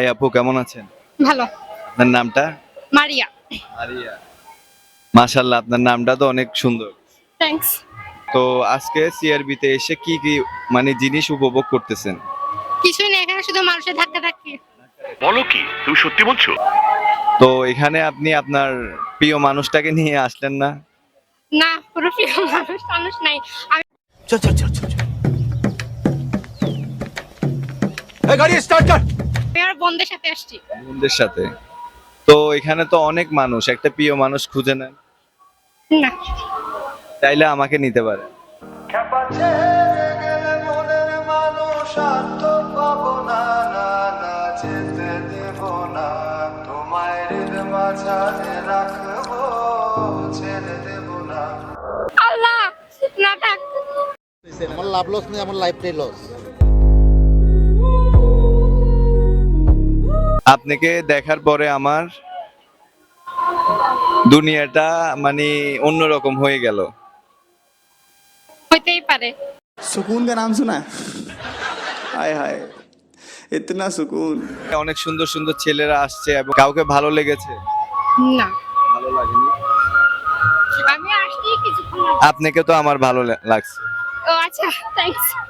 High আপু কেমন আছেন? ভালো। আপনার নামটা? মারিয়া। মারিয়া। মাশাআল্লাহ আপনার নামটা তো অনেক সুন্দর। থ্যাঙ্কস তো আজকে সিআরবি তে এসে কি কি মানে জিনিস উপভোগ করতেছেন? না এখানে শুধু মানুষের ধাক্কা ধাক্কি। বলো কি তুমি সত্যি বলছো? তো এখানে আপনি আপনার প্রিয় মানুষটাকে নিয়ে আসলেন না? না পুরো প্রিয় মানুষ মানুষ নাই। আমি চল চল চল চল এই গাড়ি স্টার্ট কর। বন্ধের সাথে আসছি। বন্ধুদের সাথে। তো এখানে তো অনেক মানুষ একটা প্রিয় মানুষ খুঁজে নেন না। চাইলে আমাকে নিতে পারে। আল্লাহ না থাক। আমার লাভ লস নেই আমার লাইফটাই লস আপনাকে দেখার পরে আমার দুনিয়াটা মানে অন্যরকম হয়ে গেল। হইতেই পারে। সুকুন কা নাম শোনা? হায় হায় ইতনা সুকুন। অনেক সুন্দর সুন্দর ছেলেরা আসছে এবং কাউকে ভালো লেগেছে? না। ভালো লাগেনি? আমি আসছি কিছুক্ষণ আপনাকে তো আমার ভালো লাগছে। ও আচ্ছা থ্যাঙ্কস